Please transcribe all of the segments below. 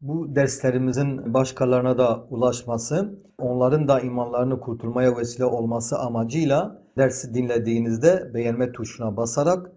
Bu derslerimizin başkalarına da ulaşması, onların da imanlarını kurtulmaya vesile olması amacıyla dersi dinlediğinizde beğenme tuşuna basarak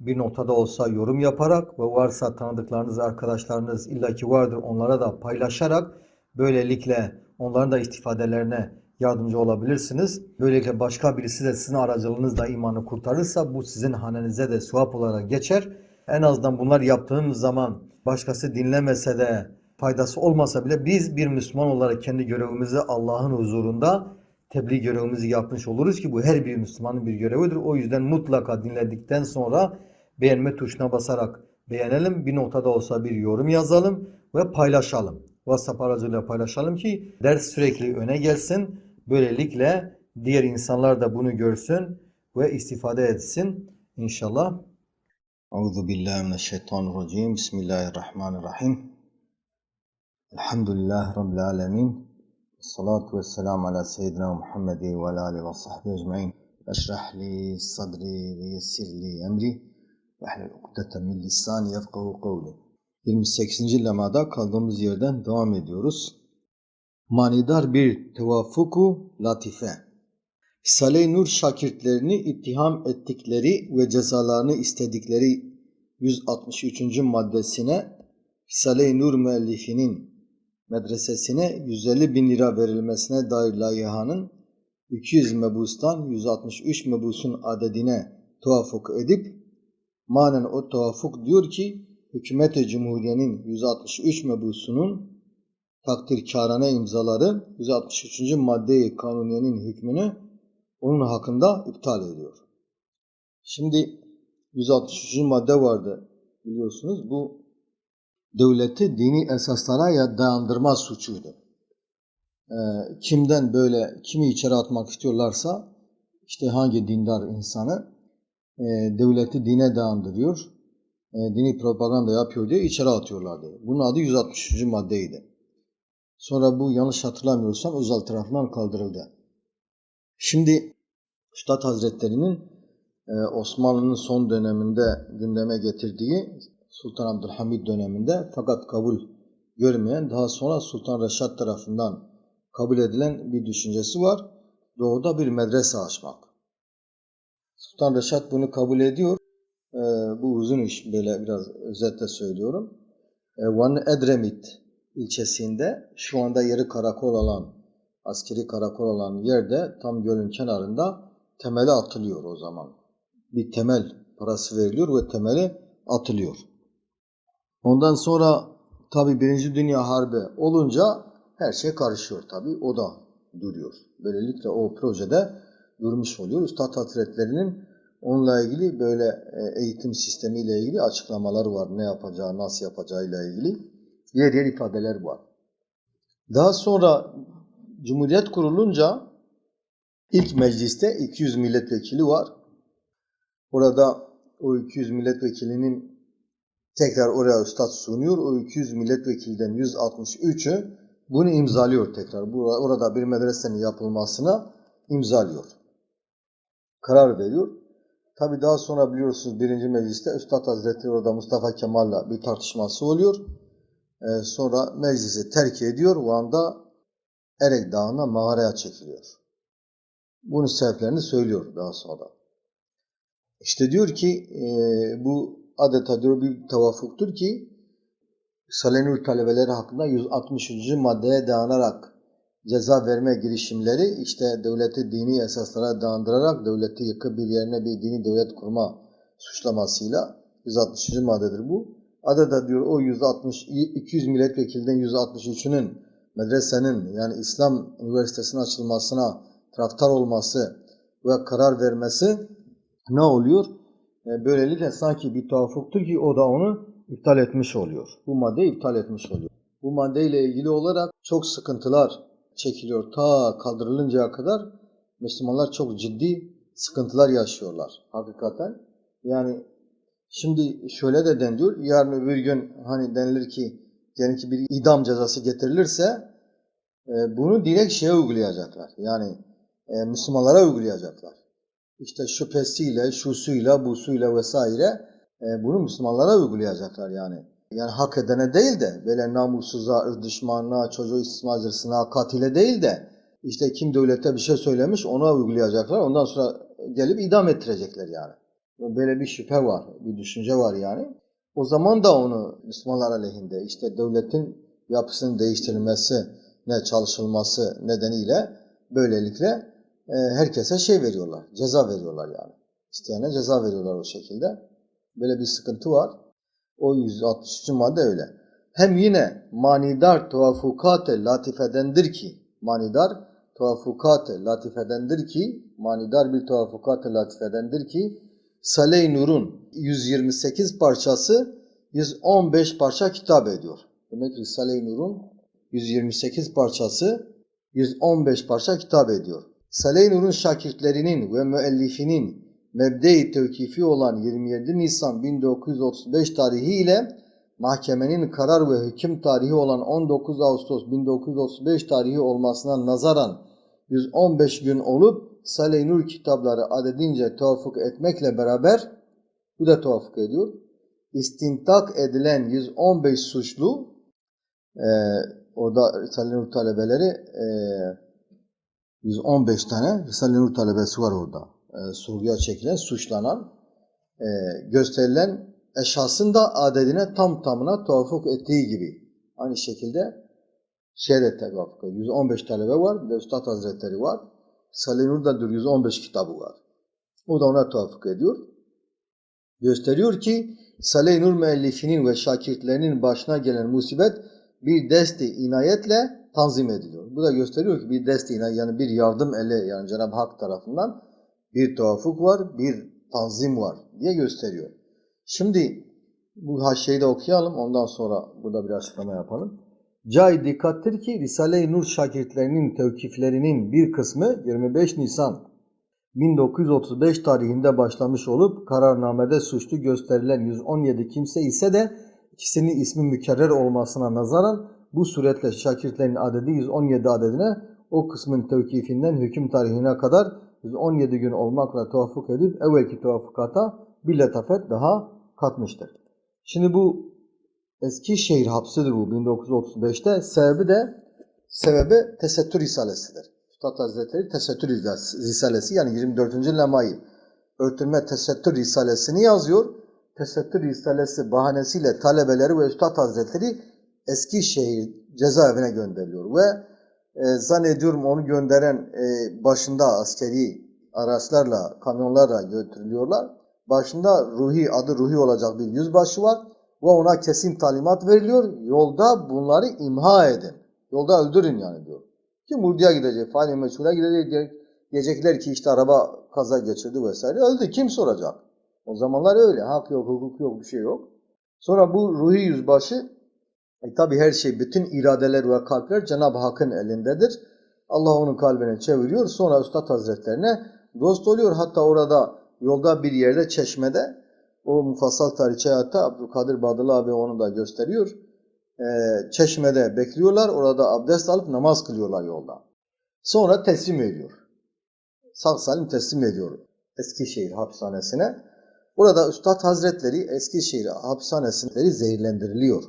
bir noktada olsa yorum yaparak ve varsa tanıdıklarınız, arkadaşlarınız illaki vardır onlara da paylaşarak böylelikle onların da istifadelerine yardımcı olabilirsiniz. Böylelikle başka birisi de sizin aracılığınızla imanı kurtarırsa bu sizin hanenize de sevap olarak geçer. En azından bunlar yaptığınız zaman başkası dinlemese de faydası olmasa bile biz bir Müslüman olarak kendi görevimizi Allah'ın huzurunda tebliğ görevimizi yapmış oluruz ki bu her bir Müslümanın bir görevidir. O yüzden mutlaka dinledikten sonra beğenme tuşuna basarak beğenelim. Bir noktada olsa bir yorum yazalım ve paylaşalım. WhatsApp aracılığıyla paylaşalım ki ders sürekli öne gelsin. Böylelikle diğer insanlar da bunu görsün ve istifade etsin inşallah. Euzu billahi mineşşeytanirracim. Bismillahirrahmanirrahim. Elhamdülillahi rabbil alamin. Salatu vesselam ala seyyidina Muhammed ve ala ve sahbihi ecmaîn. Eşrah li sadri ve yessir li emri ve hlul ukdeten min lisani yefkahu kavli. 28. lemada kaldığımız yerden devam ediyoruz. Manidar bir tevafuku latife. Risale-i Nur şakirtlerini ittiham ettikleri ve cezalarını istedikleri 163. maddesine Risale-i Nur müellifinin medresesine 150 bin lira verilmesine dair layihanın 200 mebustan 163 mebusun adedine tevafuk edip manen o tevafuk diyor ki hükümeti cumhuriyenin 163 mebusunun takdirkarane imzaları 163. maddeyi kanuniyenin hükmünü onun hakkında iptal ediyor. Şimdi 163. madde vardı biliyorsunuz. Bu devleti dini esaslara dayandırma suçuydu. Ee, kimden böyle kimi içeri atmak istiyorlarsa işte hangi dindar insanı e, devleti dine dayandırıyor, e, dini propaganda yapıyor diye içeri atıyorlardı. Bunun adı 163. maddeydi. Sonra bu yanlış hatırlamıyorsam Özal tarafından kaldırıldı. Şimdi Üstad Hazretleri'nin e, Osmanlı'nın son döneminde gündeme getirdiği Sultan Abdülhamid döneminde fakat kabul görmeyen daha sonra Sultan Reşat tarafından kabul edilen bir düşüncesi var. Doğuda bir medrese açmak. Sultan Reşat bunu kabul ediyor. E, bu uzun iş böyle biraz özetle söylüyorum. E, Van Edremit ilçesinde şu anda yeri karakol olan askeri karakol olan yerde tam gölün kenarında temeli atılıyor o zaman. Bir temel parası veriliyor ve temeli atılıyor. Ondan sonra tabi Birinci Dünya Harbi olunca her şey karışıyor tabi. O da duruyor. Böylelikle o projede durmuş oluyor. Üstad Hazretleri'nin onunla ilgili böyle e, eğitim sistemiyle ilgili açıklamalar var. Ne yapacağı, nasıl yapacağıyla ilgili yer yer ifadeler var. Daha sonra Cumhuriyet kurulunca ilk mecliste 200 milletvekili var. Orada o 200 milletvekilinin tekrar oraya üstad sunuyor. O 200 milletvekilden 163'ü bunu imzalıyor tekrar. Orada bir medresenin yapılmasına imzalıyor. Karar veriyor. Tabi daha sonra biliyorsunuz birinci mecliste Üstad Hazretleri orada Mustafa Kemal'la bir tartışması oluyor. Ee, sonra meclisi terk ediyor. O anda Erek Dağı'na mağaraya çekiliyor. Bunun sebeplerini söylüyor daha sonra. İşte diyor ki e, bu adeta diyor bir tevafuktur ki Salenur talebeleri hakkında 163. maddeye dayanarak ceza verme girişimleri işte devleti dini esaslara dayandırarak devleti yıkıp bir yerine bir dini devlet kurma suçlamasıyla 163. maddedir bu. Adeta diyor o 160 200 milletvekilden 163'ünün medresenin yani İslam Üniversitesi'nin açılmasına taraftar olması ve karar vermesi ne oluyor? E, böylelikle sanki bir tevafuktur ki o da onu iptal etmiş oluyor. Bu maddeyi iptal etmiş oluyor. Bu maddeyle ilgili olarak çok sıkıntılar çekiliyor. Ta kaldırılıncaya kadar Müslümanlar çok ciddi sıkıntılar yaşıyorlar hakikaten. Yani şimdi şöyle de deniliyor. Yarın öbür gün hani denilir ki diyelim ki bir idam cezası getirilirse e, bunu direkt şeye uygulayacaklar. Yani e, Müslümanlara uygulayacaklar. İşte şüphesiyle, şusuyla, busuyla vesaire e, bunu Müslümanlara uygulayacaklar yani. yani hak edene değil de böyle namussuza, ırz düşmanına, çocuğu istismarcısına, katile değil de işte kim devlete bir şey söylemiş ona uygulayacaklar. Ondan sonra gelip idam ettirecekler yani. Böyle bir şüphe var, bir düşünce var yani. O zaman da onu Müslümanlar aleyhinde işte devletin yapısının değiştirilmesi ne çalışılması nedeniyle böylelikle herkese şey veriyorlar, ceza veriyorlar yani. İsteyene ceza veriyorlar o şekilde. Böyle bir sıkıntı var. O 163. madde öyle. Hem yine manidar tuvafukat-ı latifedendir ki, manidar tuvafukat-ı latifedendir ki, manidar bir tuvafukat-ı latifedendir ki, Saleh-i Nur'un 128 parçası 115 parça kitap ediyor. Demek Risale-i Nur'un 128 parçası 115 parça kitap ediyor. Saleh-i Nur'un şakirtlerinin ve müellifinin mebde-i tevkifi olan 27 Nisan 1935 tarihi ile mahkemenin karar ve hüküm tarihi olan 19 Ağustos 1935 tarihi olmasına nazaran 115 gün olup Saleh-i Nur kitapları adedince tevafuk etmekle beraber bu da tevafuk ediyor. İstintak edilen 115 suçlu e, orada Risale-i Nur talebeleri e, 115 tane Risale-i Nur talebesi var orada. E, sorguya çekilen, suçlanan, e, gösterilen eşhasın da adedine tam tamına tevafuk ettiği gibi. Aynı şekilde şeyde tevafuk ediyor. 115 talebe var, de Üstad Hazretleri var. Salih Nur'da diyor 115 kitabı var. O da ona tevafuk ediyor. Gösteriyor ki Salih Nur müellifinin ve şakirtlerinin başına gelen musibet bir desti inayetle tanzim ediliyor. Bu da gösteriyor ki bir desti inayet yani bir yardım eli yani Cenab-ı Hak tarafından bir tevafuk var, bir tanzim var diye gösteriyor. Şimdi bu haşyeyi de okuyalım ondan sonra burada bir açıklama yapalım. Cay dikkattir ki Risale-i Nur şakirtlerinin tevkiflerinin bir kısmı 25 Nisan 1935 tarihinde başlamış olup kararnamede suçlu gösterilen 117 kimse ise de ikisinin ismi mükerrer olmasına nazaran bu suretle şakirtlerin adedi 117 adedine o kısmın tevkifinden hüküm tarihine kadar 117 gün olmakla tevafuk edip evvelki tevafukata bir letafet daha katmıştır. Şimdi bu Eskişehir hapsidir bu 1935'te. Sebebi de sebebi tesettür risalesidir. Üstad Hazretleri tesettür risalesi yani 24. lemayı örtülme tesettür risalesini yazıyor. Tesettür risalesi bahanesiyle talebeleri ve Üstad Hazretleri Eskişehir cezaevine gönderiliyor ve e, zannediyorum onu gönderen e, başında askeri araçlarla, kamyonlarla götürülüyorlar. Başında Ruhi, adı Ruhi olacak bir yüzbaşı var ve ona kesin talimat veriliyor. Yolda bunları imha edin. Yolda öldürün yani diyor. Kim Urdu'ya gidecek, faili meçhule gidecek, diyecekler ki işte araba kaza geçirdi vesaire. Öldü. Kim soracak? O zamanlar öyle. Hak yok, hukuk yok, bir şey yok. Sonra bu Ruhi yüzbaşı e tabi her şey, bütün iradeler ve kalpler Cenab-ı Hakk'ın elindedir. Allah onun kalbine çeviriyor. Sonra Üstad Hazretlerine dost oluyor. Hatta orada yolda bir yerde çeşmede o mufassal tarihçi hayatta Abdülkadir Badılı abi onu da gösteriyor. Ee, çeşmede bekliyorlar. Orada abdest alıp namaz kılıyorlar yolda. Sonra teslim ediyor. Sağ salim teslim ediyor Eskişehir hapishanesine. Burada Üstad Hazretleri Eskişehir hapishanesinde zehirlendiriliyor.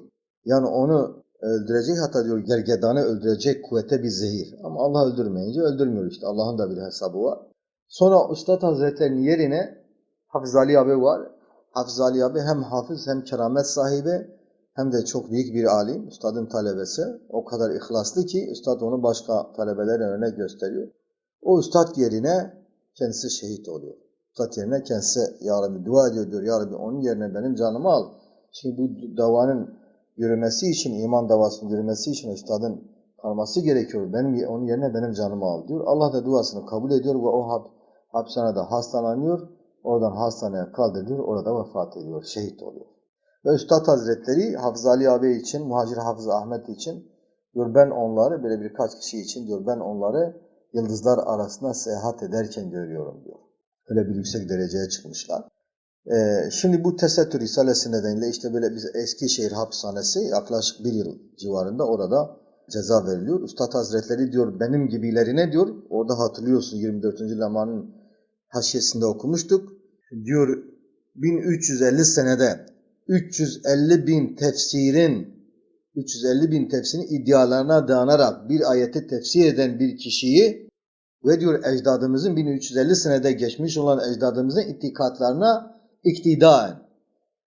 Yani onu öldürecek hatta diyor gergedanı öldürecek kuvvete bir zehir. Ama Allah öldürmeyince öldürmüyor işte. Allah'ın da bir hesabı var. Sonra Üstad Hazretleri'nin yerine Hafız Ali abi var. Hafız Ali abi hem hafız hem keramet sahibi hem de çok büyük bir alim. Üstadın talebesi. O kadar ihlaslı ki Üstad onu başka talebelerin önüne gösteriyor. O Üstad yerine kendisi şehit oluyor. Üstad yerine kendisi Ya Rabbi dua ediyor diyor. Ya Rabbi onun yerine benim canımı al. Şimdi bu davanın yürümesi için, iman davasının yürümesi için Üstadın kalması gerekiyor. Benim onun yerine benim canımı al diyor. Allah da duasını kabul ediyor ve o hap, hapishanede hastalanıyor. Oradan hastaneye kaldırılıyor. Orada vefat ediyor. Şehit oluyor. Ve Üstad Hazretleri Hafız Ali abi için, Muhacir Hafız Ahmet için diyor ben onları böyle birkaç kişi için diyor ben onları yıldızlar arasında seyahat ederken görüyorum diyor. Öyle bir yüksek dereceye çıkmışlar. Ee, şimdi bu tesettür risalesi nedeniyle işte böyle biz Eskişehir hapishanesi yaklaşık bir yıl civarında orada ceza veriliyor. Üstad Hazretleri diyor benim gibilerine diyor orada hatırlıyorsun 24. Leman'ın haşiyesinde okumuştuk. Diyor 1350 senede 350 bin tefsirin 350 bin tefsirin iddialarına dayanarak bir ayeti tefsir eden bir kişiyi ve diyor ecdadımızın 1350 senede geçmiş olan ecdadımızın itikatlarına iktidaen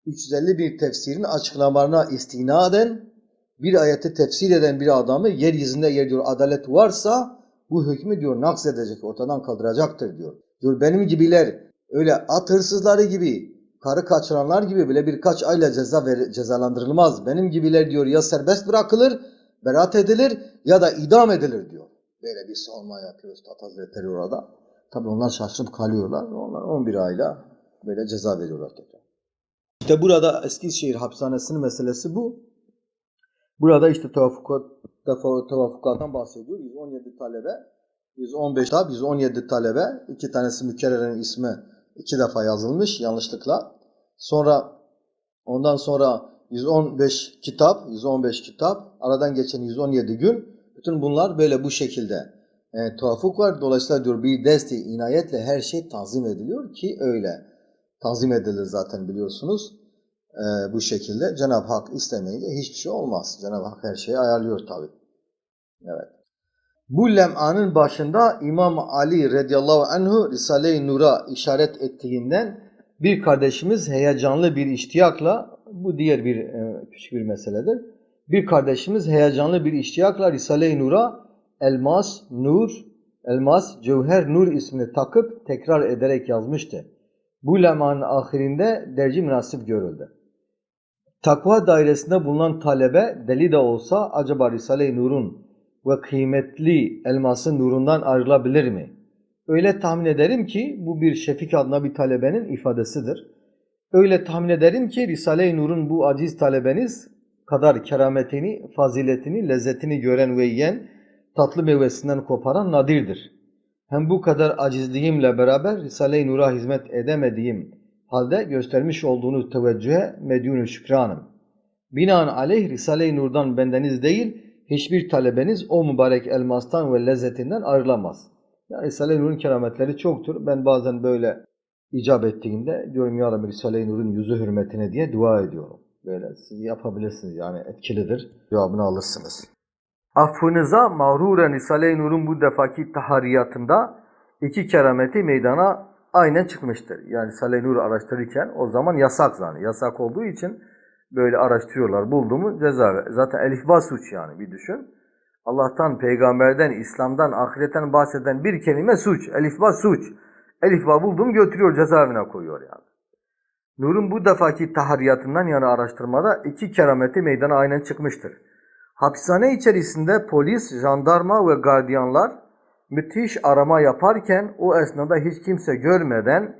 350 bir tefsirin açıklamalarına istinaden bir ayeti tefsir eden bir adamı yeryüzünde yer diyor adalet varsa bu hükmü diyor naks edecek, ortadan kaldıracaktır diyor. Diyor benim gibiler öyle at hırsızları gibi, karı kaçıranlar gibi bile birkaç ayla ceza ver, cezalandırılmaz. Benim gibiler diyor ya serbest bırakılır, beraat edilir ya da idam edilir diyor. Böyle bir savunma yapıyor Üstad Hazretleri orada. Tabi onlar şaşırıp kalıyorlar. Onlar 11 ayla böyle ceza veriyorlar tekrar. İşte burada Eskişehir hapishanesinin meselesi bu. Burada işte tevaffukattan bahsediyor. 117 talebe, 115 tab, 117 talebe. iki tanesi mükerrerin ismi iki defa yazılmış yanlışlıkla. Sonra ondan sonra 115 kitap, 115 kitap, aradan geçen 117 gün. Bütün bunlar böyle bu şekilde e, tevafuk var. Dolayısıyla diyor bir desti inayetle her şey tanzim ediliyor ki öyle. Tanzim edilir zaten biliyorsunuz e, bu şekilde. Cenab-ı Hak istemeyince hiçbir şey olmaz. Cenab-ı Hak her şeyi ayarlıyor tabi. Evet. Bu lem'anın başında İmam Ali radıyallahu anhu Risale-i Nur'a işaret ettiğinden bir kardeşimiz heyecanlı bir iştiyakla, bu diğer bir e, küçük bir meseledir. Bir kardeşimiz heyecanlı bir iştiyakla Risale-i Nur'a elmas, nur, elmas, cevher, nur ismini takıp tekrar ederek yazmıştı. Bu lemanın ahirinde derci münasip görüldü. Takva dairesinde bulunan talebe deli de olsa acaba Risale-i Nur'un ve kıymetli elmasın nurundan ayrılabilir mi? Öyle tahmin ederim ki bu bir Şefik adına bir talebenin ifadesidir. Öyle tahmin ederim ki Risale-i Nur'un bu aciz talebeniz kadar kerametini, faziletini, lezzetini gören ve yiyen, tatlı meyvesinden koparan nadirdir. Hem bu kadar acizliğimle beraber Risale-i Nur'a hizmet edemediğim halde göstermiş olduğunuz teveccühe medyun şükranım. Binaenaleyh Risale-i Nur'dan bendeniz değil, hiçbir talebeniz o mübarek elmastan ve lezzetinden ayrılamaz. Yani Risale-i Nur'un kerametleri çoktur. Ben bazen böyle icap ettiğinde diyorum ya Rabbi Risale-i Nur'un yüzü hürmetine diye dua ediyorum. Böyle siz yapabilirsiniz yani etkilidir. Cevabını alırsınız. Affınıza mağruren Risale-i Nur'un bu defaki tahariyatında iki kerameti meydana aynen çıkmıştır. Yani Risale-i Nur araştırırken o zaman yasak zaten. Yasak olduğu için böyle araştırıyorlar. Buldu mu ceza. Zaten elifba suç yani bir düşün. Allah'tan, peygamberden, İslam'dan, ahiretten bahseden bir kelime suç. Elifba suç. Elifba buldum götürüyor cezaevine koyuyor yani. Nur'un bu defaki tahariyatından yani araştırmada iki kerameti meydana aynen çıkmıştır. Hapishane içerisinde polis, jandarma ve gardiyanlar müthiş arama yaparken o esnada hiç kimse görmeden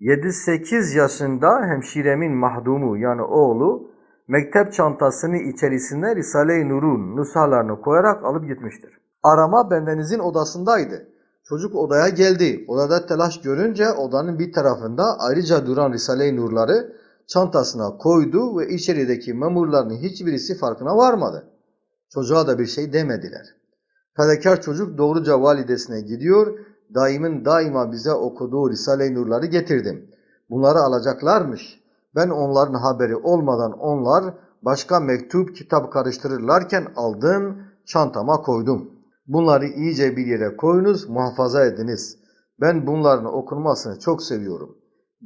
7-8 yaşında hemşiremin mahdumu yani oğlu mektep çantasını içerisine Risale-i Nur'un nushalarını koyarak alıp gitmiştir. Arama bendenizin odasındaydı. Çocuk odaya geldi. Odada telaş görünce odanın bir tarafında ayrıca duran Risale-i Nur'ları çantasına koydu ve içerideki memurların hiçbirisi farkına varmadı. Çocuğa da bir şey demediler. Fedakar çocuk doğruca validesine gidiyor. Daimin daima bize okuduğu Risale-i Nur'ları getirdim. Bunları alacaklarmış. Ben onların haberi olmadan onlar başka mektup kitap karıştırırlarken aldım, çantama koydum. Bunları iyice bir yere koyunuz, muhafaza ediniz. Ben bunların okunmasını çok seviyorum.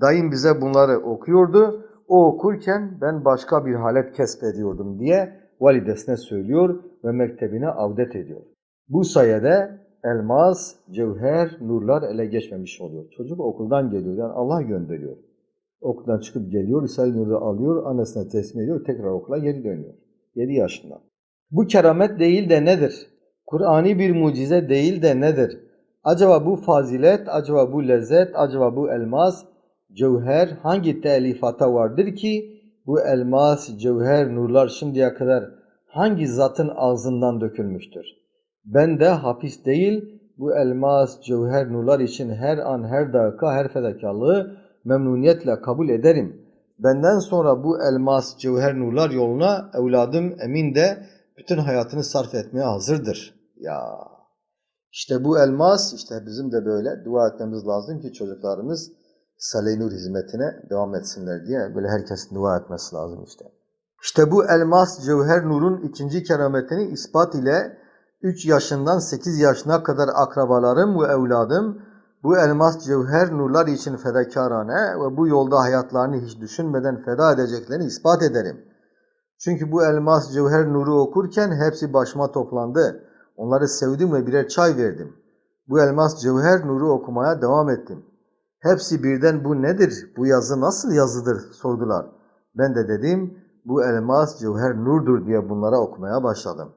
Dayım bize bunları okuyordu. O okurken ben başka bir halet kesbediyordum diye validesine söylüyor ve mektebine avdet ediyor. Bu sayede elmas, cevher, nurlar ele geçmemiş oluyor. Çocuk okuldan geliyor yani Allah gönderiyor. Okuldan çıkıp geliyor, Risale-i Nur'u alıyor, annesine teslim ediyor, tekrar okula geri dönüyor. 7 yaşında. Bu keramet değil de nedir? Kur'ani bir mucize değil de nedir? Acaba bu fazilet, acaba bu lezzet, acaba bu elmas, cevher hangi telifata vardır ki bu elmas, cevher, nurlar şimdiye kadar hangi zatın ağzından dökülmüştür? Ben de hapis değil, bu elmas, cevher, nurlar için her an, her dakika, her fedakarlığı memnuniyetle kabul ederim. Benden sonra bu elmas, cevher, nurlar yoluna evladım Emin de bütün hayatını sarf etmeye hazırdır. Ya işte bu elmas, işte bizim de böyle dua etmemiz lazım ki çocuklarımız Risale-i Nur hizmetine devam etsinler diye böyle herkesin dua etmesi lazım işte. İşte bu elmas cevher nurun ikinci kerametini ispat ile 3 yaşından 8 yaşına kadar akrabalarım ve evladım bu elmas cevher nurlar için fedakarane ve bu yolda hayatlarını hiç düşünmeden feda edeceklerini ispat ederim. Çünkü bu elmas cevher nuru okurken hepsi başıma toplandı. Onları sevdim ve birer çay verdim. Bu elmas cevher nuru okumaya devam ettim. Hepsi birden bu nedir, bu yazı nasıl yazıdır sordular. Ben de dedim bu elmas cevher nurdur diye bunlara okumaya başladım.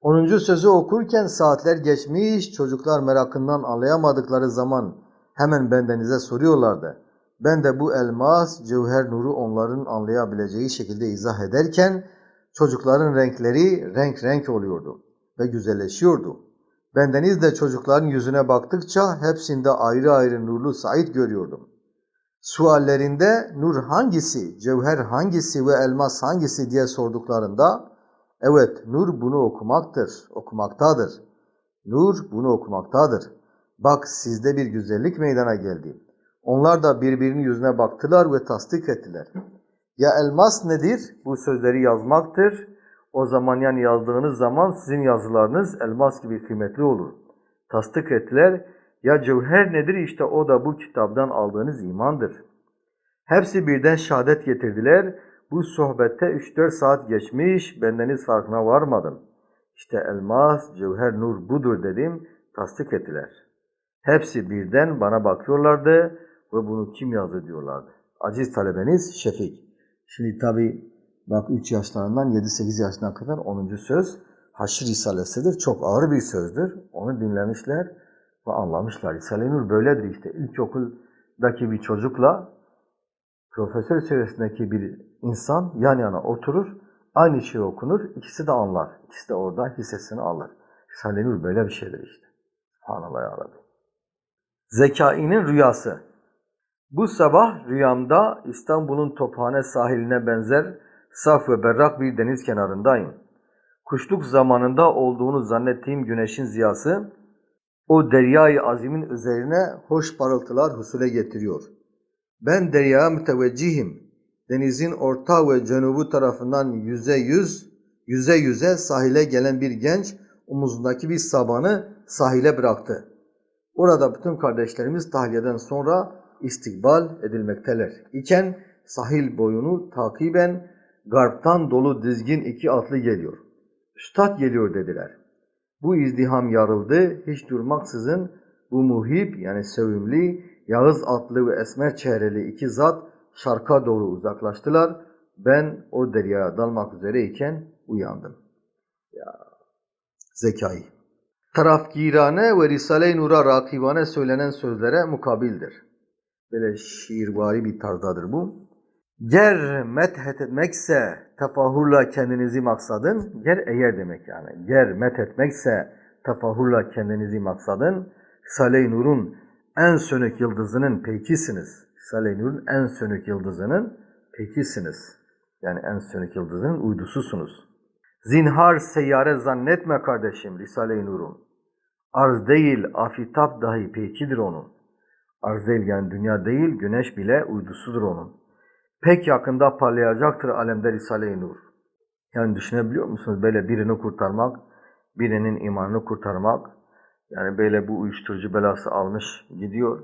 10. sözü okurken saatler geçmiş, çocuklar merakından anlayamadıkları zaman hemen bendenize soruyorlardı. Ben de bu elmas, cevher nuru onların anlayabileceği şekilde izah ederken çocukların renkleri renk renk oluyordu ve güzelleşiyordu. Bendeniz de çocukların yüzüne baktıkça hepsinde ayrı ayrı nurlu Said görüyordum. Suallerinde nur hangisi, cevher hangisi ve elmas hangisi diye sorduklarında evet nur bunu okumaktır, okumaktadır. Nur bunu okumaktadır. Bak sizde bir güzellik meydana geldi. Onlar da birbirinin yüzüne baktılar ve tasdik ettiler. Ya elmas nedir? Bu sözleri yazmaktır. O zaman yani yazdığınız zaman sizin yazılarınız elmas gibi kıymetli olur. Tasdik ettiler. Ya cevher nedir? İşte o da bu kitaptan aldığınız imandır. Hepsi birden şehadet getirdiler. Bu sohbette 3-4 saat geçmiş, bendeniz farkına varmadım. İşte elmas, cevher, nur budur dedim, tasdik ettiler. Hepsi birden bana bakıyorlardı ve bunu kim yazdı diyorlardı. Aziz talebeniz Şefik. Şimdi tabi bak 3 yaşlarından 7-8 yaşına kadar 10. söz Haşr Risalesidir. Çok ağır bir sözdür. Onu dinlemişler ve anlamışlar. Risale-i Nur böyledir işte. İlkokuldaki bir çocukla profesör seviyesindeki bir insan yan yana oturur. Aynı şey okunur. ikisi de anlar. İkisi de orada hissesini alır. Risale-i Nur böyle bir şeydir işte. Subhanallah ya Rabbi. Zekai'nin rüyası. Bu sabah rüyamda İstanbul'un Tophane sahiline benzer saf ve berrak bir deniz kenarındayım. Kuşluk zamanında olduğunu zannettiğim güneşin ziyası o deryayı azimin üzerine hoş parıltılar husule getiriyor. Ben deryaya müteveccihim. Denizin orta ve cenubu tarafından yüze yüz, yüze yüze sahile gelen bir genç omuzundaki bir sabanı sahile bıraktı. Orada bütün kardeşlerimiz tahliyeden sonra istikbal edilmekteler. İken sahil boyunu takiben garptan dolu dizgin iki atlı geliyor. Üstad geliyor dediler. Bu izdiham yarıldı, hiç durmaksızın bu muhip yani sevimli, Yağız atlı ve esmer çehreli iki zat şarka doğru uzaklaştılar. Ben o deryaya dalmak üzereyken uyandım. Ya zekayı. Tarafgirane ve Risale-i Nur'a rakibane söylenen sözlere mukabildir. Böyle şiirvari bir tarzdadır bu. Ger methet etmekse tefahurla kendinizi maksadın. Ger eğer demek yani. Ger methetmekse tefahurla kendinizi maksadın. Risale-i Nur'un en sönük yıldızının pekisiniz. Risale-i Nur'un en sönük yıldızının pekisiniz. Yani en sönük yıldızının uydususunuz. Zinhar seyyare zannetme kardeşim Risale-i Nur'un. Arz değil, afitap dahi pekidir onun. Arz değil yani dünya değil, güneş bile uydusudur onun. Pek yakında parlayacaktır alemde Risale-i Nur. Yani düşünebiliyor musunuz? Böyle birini kurtarmak, birinin imanını kurtarmak. Yani böyle bu uyuşturucu belası almış gidiyor.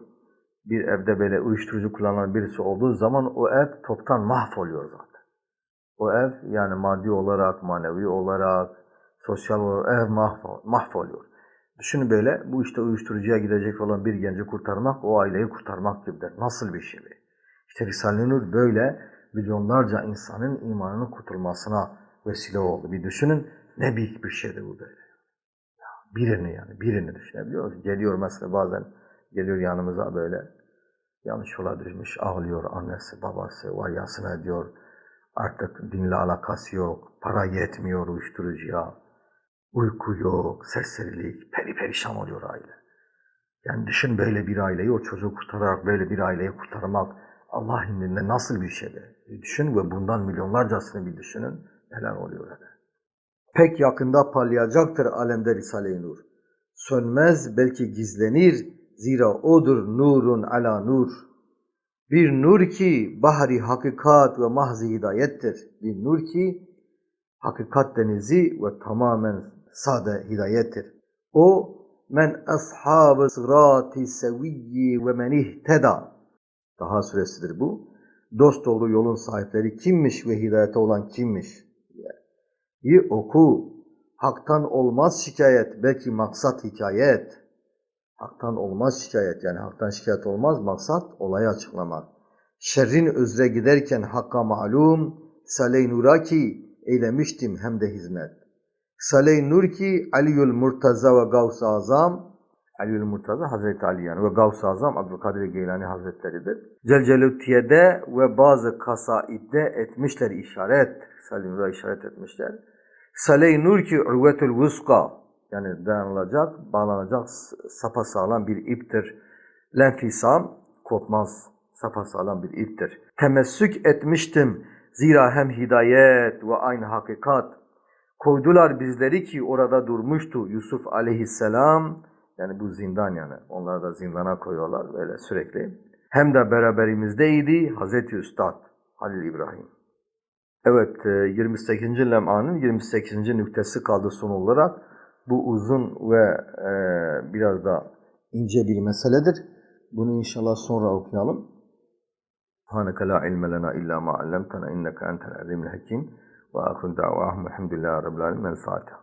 Bir evde böyle uyuşturucu kullanan birisi olduğu zaman o ev toptan mahvoluyor zaten. O ev yani maddi olarak, manevi olarak, sosyal olarak ev mahvol, mahvoluyor. Düşünün böyle bu işte uyuşturucuya gidecek olan bir genci kurtarmak o aileyi kurtarmak gibidir. Nasıl bir şey? İşte Risale-i Nur böyle milyonlarca insanın imanının kurtulmasına vesile oldu. Bir düşünün ne büyük bir şeydi bu böyle. Ya birini yani birini düşünebiliyor musunuz? Geliyor mesela bazen geliyor yanımıza böyle yanlış yola düşmüş ağlıyor annesi babası var yasına ediyor. Artık dinle alakası yok, para yetmiyor uyuşturucuya. Uyku yok, serserilik, peri perişan oluyor aile. Yani düşün böyle bir aileyi, o çocuğu kurtararak böyle bir aileyi kurtarmak Allah indinde nasıl bir şeydir? Düşün ve bundan milyonlarcasını bir düşünün. Neler oluyor öyle. Pek yakında parlayacaktır alemde Risale-i Nur. Sönmez belki gizlenir, zira odur nurun ala nur. Bir nur ki bahri hakikat ve mahzi hidayettir. Bir nur ki hakikat denizi ve tamamen sade hidayettir. O men ashabı sırati seviyyi ve men ihteda. Daha süresidir bu. Dost doğru yolun sahipleri kimmiş ve hidayete olan kimmiş? İyi oku. Hak'tan olmaz şikayet, belki maksat hikayet. Hak'tan olmaz şikayet, yani hak'tan şikayet olmaz, maksat olayı açıklamak. Şerrin özre giderken hakka malum, Salih Nur'a ki eylemiştim hem de hizmet. Salih Nur ki Aliül Murtaza ve Gavs-ı Azam, Aliül Murtaza Hazreti Ali yani ve Gavs-ı Azam Abdülkadir Geylani Hazretleridir. Celcelütiye'de ve bazı kasaidde etmişler işaret, Nur'a işaret etmişler. Salih Nur ki Urvetül Vuska yani dayanılacak, bağlanacak sapasağlam bir iptir. Lenfisam kopmaz, sapasağlam bir iptir. Temessük etmiştim zira hem hidayet ve aynı hakikat. Koydular bizleri ki orada durmuştu Yusuf aleyhisselam. Yani bu zindan yani. Onları da zindana koyuyorlar böyle sürekli. Hem de beraberimizdeydi Hazreti Üstad Halil İbrahim. Evet, e, 28. lem'anın 28. nüktesi kaldı son olarak. Bu uzun ve e, biraz da ince bir meseledir. Bunu inşallah sonra okuyalım. Subhaneke la ilme lena illa ma allamtana inneke entel alimul hakim ve ahir da'vahum elhamdülillahi rabbil alemin. El Fatiha.